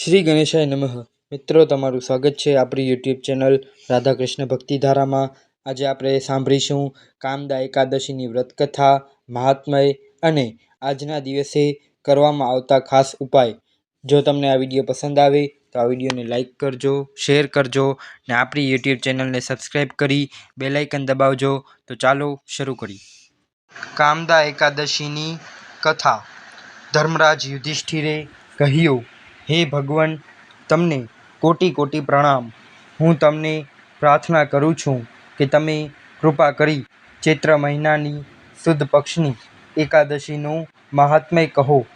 શ્રી ગણેશાય નમઃ. મિત્રો, તમારું સ્વાગત છે આપણી યુટ્યુબ ચેનલ રાધાકૃષ્ણ ભક્તિધારામાં. આજે આપણે સાંભળીશું કામદા એકાદશીની વ્રતકથા, મહાત્મય અને આજના દિવસે કરવામાં આવતા ખાસ ઉપાય. જો તમને આ વીડિયો પસંદ આવે, તો આ વિડીયોને લાઈક કરજો, શેર કરજો ને આપણી યુટ્યુબ ચેનલને સબસ્ક્રાઈબ કરી બેલાઇકન દબાવજો. તો ચાલો શરૂ કરીએ. કામદા એકાદશીની કથા. ધર્મરાજ યુધિષ્ઠિરે કહ્યું હે ભગવાન, તમને કોટી કોટી પ્રણામ. હું તમને પ્રાર્થના કરું છું કે તમે કૃપા કરી ચૈત્ર મહિનાની સુદ પક્ષની એકાદશીનું મહાત્મય કહો.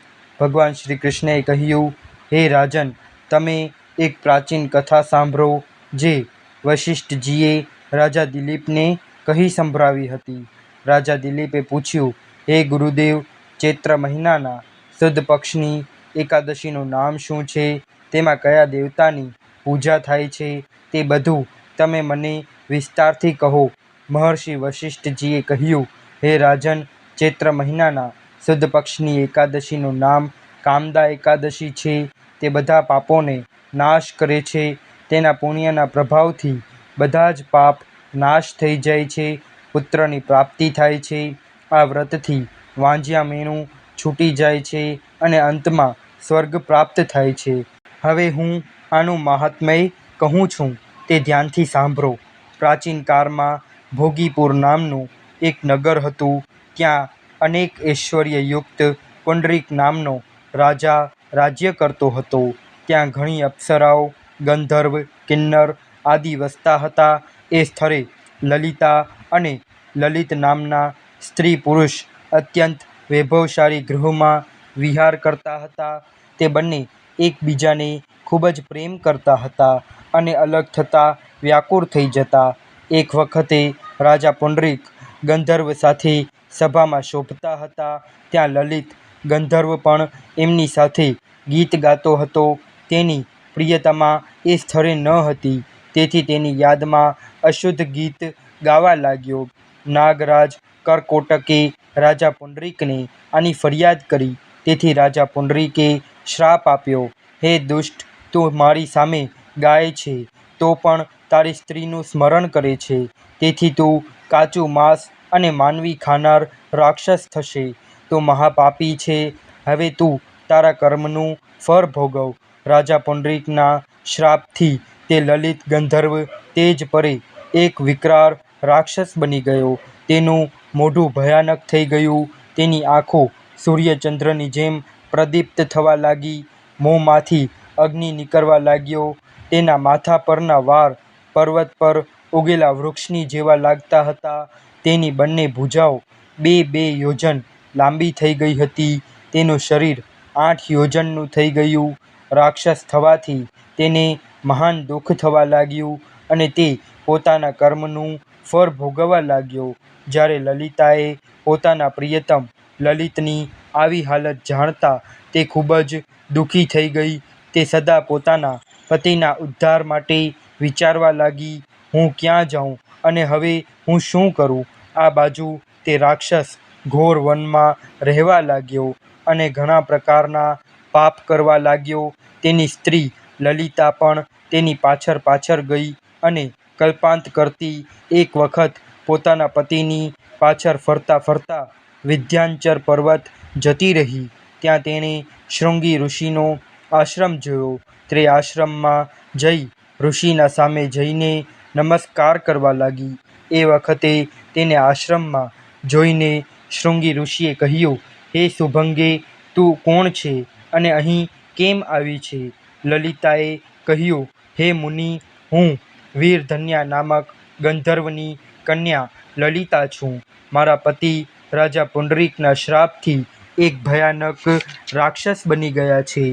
ભગવાન શ્રી કૃષ્ણએ કહ્યું, હે રાજન, તમે એક પ્રાચીન કથા સાંભળો જે વશિષ્ઠજીએ રાજા દિલીપને કહી સંભળાવી હતી. રાજા દિલીપે પૂછ્યું, હે ગુરુદેવ, ચૈત્ર મહિનાના સુદ પક્ષની એકાદશીનું નામ શું છે? તેમાં કયા દેવતાની પૂજા થાય છે? તે બધું તમે મને વિસ્તારથી કહો. મહર્ષિ વશિષ્ઠજીએ કહ્યું, હે રાજન, ચૈત્ર મહિનાના સુદ પક્ષની એકાદશીનું નામ કામદા એકાદશી છે. તે બધા પાપોને નાશ કરે છે. તેના પુણ્યના પ્રભાવથી બધા જ પાપ નાશ થઈ જાય છે. પુત્રની પ્રાપ્તિ થાય છે. આ વ્રતથી વાંજિયા મેણું છૂટી જાય છે અને અંતમાં સ્વર્ગ પ્રાપ્ત થાય છે. હવે હું આનું મહાત્મય કહું છું, તે ધ્યાનથી સાંભળો. પ્રાચીન કાળમાં ભોગીપુર નામનું એક નગર હતું, ત્યાં અનેક ઐશ્વર્યયુક્ત પુંડરીક નામનો રાજા રાજ્ય કરતો હતો. ત્યાં ઘણી અપ્સરાઓ, ગંધર્વ, કિન્નર આદિ વસતા હતા. એ સ્થળે લલિતા અને લલિત નામના સ્ત્રી પુરુષ અત્યંત વૈભવશાળી ગૃહમાં વિહાર કરતા હતા. તે બંને એકબીજાને ખૂબ જ પ્રેમ કરતા હતા અને અલગ થતાં વ્યાકુળ થઈ જતા. એક વખતે રાજા પુંડરીક ગંધર્વ સાથે સભામાં શોભતા હતા. ત્યાં લલિત ગંધર્વ પણ એમની સાથે ગીત ગાતો હતો. તેની પ્રિયતમા એ સ્થળે ન હતી. તેથી તેની યાદમાં અશુદ્ધ ગીત ગાવા લાગ્યો. નાગરાજ કરકોટકે રાજા પુંડરીકને આની ફરિયાદ કરી. તેથી રાજા પુંડરીકે શ્રાપ આપ્યો, હે દુષ્ટ, તું મારી સામે ગાય છે, તો પણ તારી સ્ત્રીનું સ્મરણ કરે છે. તેથી તું કાચું માંસ અને માનવી ખાનાર રાક્ષસ થશે. તું મહાપાપી છે, હવે તું તારા કર્મનું ફળ ભોગવ. રાજા પુંડરીકના શ્રાપથી તે લલિત ગંધર્વ તેજ પરે એક વિકરાળ રાક્ષસ બની ગયો. તેનું મોઢું ભયાનક થઈ ગયું. તેની આંખો સૂર્યચંદ્રની જેમ પ્રદીપ્ત થવા લાગી, મોંમાંથી અગ્નિ નીકળવા લાગ્યો. તેના માથા પરના વાળ પર્વત પર ઉગેલા વૃક્ષની જેવા લાગતા હતા. તેની બંને ભુજાઓ બે બે યોજન લાંબી થઈ ગઈ હતી. તેનું શરીર આઠ યોજનનું થઈ ગયું. રાક્ષસ થવાથી તેને મહાન દુઃખ થવા લાગ્યું અને તે પોતાના કર્મનું ફળ ભોગવવા લાગ્યો. જ્યારે લલિતાએ પોતાના પ્રિયતમ લલિતની આવી હાલત જાણતા તે ખૂબ જ દુઃખી થઈ ગઈ. તે સદા પોતાના પતિના ઉદ્ધાર માટે વિચારવા લાગી, હું ક્યાં જાઉં અને હવે હું શું કરું? આ બાજુ તે રાક્ષસ ઘોર વનમાં રહેવા લાગ્યો અને ઘણા પ્રકારના પાપ કરવા લાગ્યો. તેની સ્ત્રી લલિતા પણ તેની પાછળ પાછળ ગઈ અને કલ્પાંત કરતી એક વખત પોતાના પતિની પાછળ ફરતા ફરતા વિંધ્યાચલ પર્વત જતી રહી. ત્યાં તેણે શૃંગી ઋષિનો આશ્રમ જોયો. તે આશ્રમમાં જઈ ઋષિના સામે જઈને નમસ્કાર કરવા લાગી. એ વખતે તેને આશ્રમમાં જોઈને શૃંગી ઋષિએ કહ્યું, હે શુભંગે, તું કોણ છે અને અહીં કેમ આવી છે? લલિતાએ કહ્યું, હે મુનિ, હું વીરધન્યા નામક ગંધર્વની કન્યા લલિતા છું. મારા પતિ રાજા પુંડરીકના શ્રાપથી એક ભયાનક રાક્ષસ બની ગયા છે.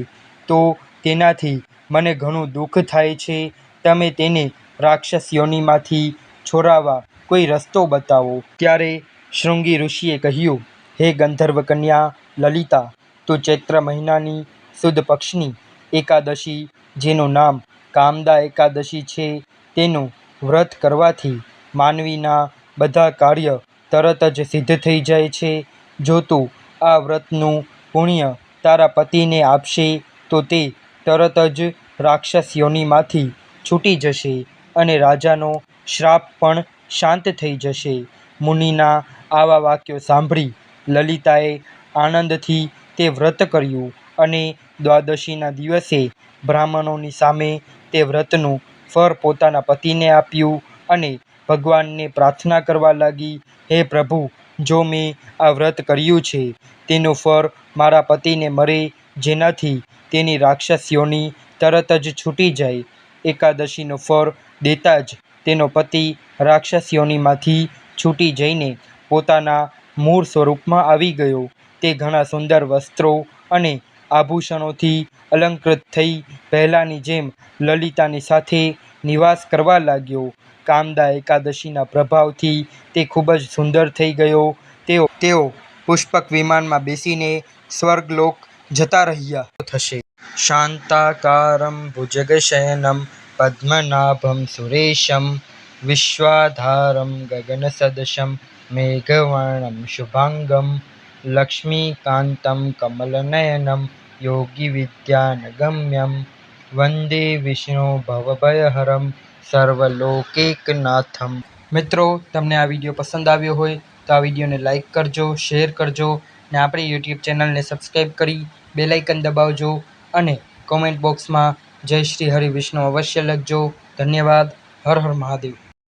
તો તેનાથી મને ઘણું દુઃખ થાય છે. તમે તેને રાક્ષસ યોનિમાંથી છોડાવવા કોઈ રસ્તો બતાવો. ત્યારે શૃંગી ઋષિએ કહ્યું, હે ગંધર્વ કન્યા લલિતા, તું ચૈત્ર મહિનાની સુદ પક્ષની એકાદશી, જેનું નામ કામદા એકાદશી છે, તેનું વ્રત કરવાથી માનવીના બધા કાર્ય તરત જ સિદ્ધ થઈ જાય છે. જો તું આ વ્રતનું પુણ્ય તારા પતિને આપશે, તો તે તરત જ રાક્ષસ યોનિમાંથી છૂટી જશે અને રાજાનો શ્રાપ પણ શાંત થઈ જશે. મુનિના આવા વાક્યો સાંભળી લલિતાએ આનંદથી તે વ્રત કર્યું અને દ્વાદશીના દિવસે બ્રાહ્મણોની સામે તે વ્રતનું ફળ પોતાના પતિને આપ્યું અને ભગવાનને પ્રાર્થના કરવા લાગી, હે પ્રભુ, જો મેં આ વ્રત કર્યું છે, તેનું ફળ મારા પતિને મળે જેનાથી તેની રાક્ષસીઓની તરત જ છૂટી જાય. એકાદશીનું ફળ દેતા જ તેનો પતિ રાક્ષસીઓનીમાંથી છૂટી જઈને પોતાના મૂળ સ્વરૂપમાં આવી ગયો. તે ઘણા સુંદર વસ્ત્રો અને આભૂષણોથી અલંકૃત થઈ પહેલાંની જેમ લલિતાની સાથે નિવાસ કરવા લાગ્યો. કામદા એકાદશીના પ્રભાવથી તે ખૂબ જ સુંદર થઈ ગયો. તેઓ તેઓ પુષ્પક વિમાનમાં બેસીને સ્વર્ગલોક જતા રહ્યા. થશે. શાંતાકારમ ભુજગશયનમ પદ્મનાભમ સુરેશમ વિશ્વાધારમ ગગનસદૃશમ મેઘવર્ણમ શુભાંગમ લક્ષ્મીકાંતમ કમલનયનમ યોગી વિદ્યાનગમ્યમ વંદે વિષ્ણુ ભવભયહરમ સર્વલોકૈકનાથમ. મિત્રો, તમને આ વીડિયો પસંદ આવ્યો હોય તો આ વિડીયોને લાઈક કરજો, શેર કરજો ને આપણી યુટ્યુબ ચેનલને સબસ્ક્રાઈબ કરી બેલ આઇકન દબાવજો અને કોમેન્ટ બોક્સમાં જય શ્રી હરિ વિષ્ણુ અવશ્ય લખજો. ધન્યવાદ. હર હર મહાદેવ.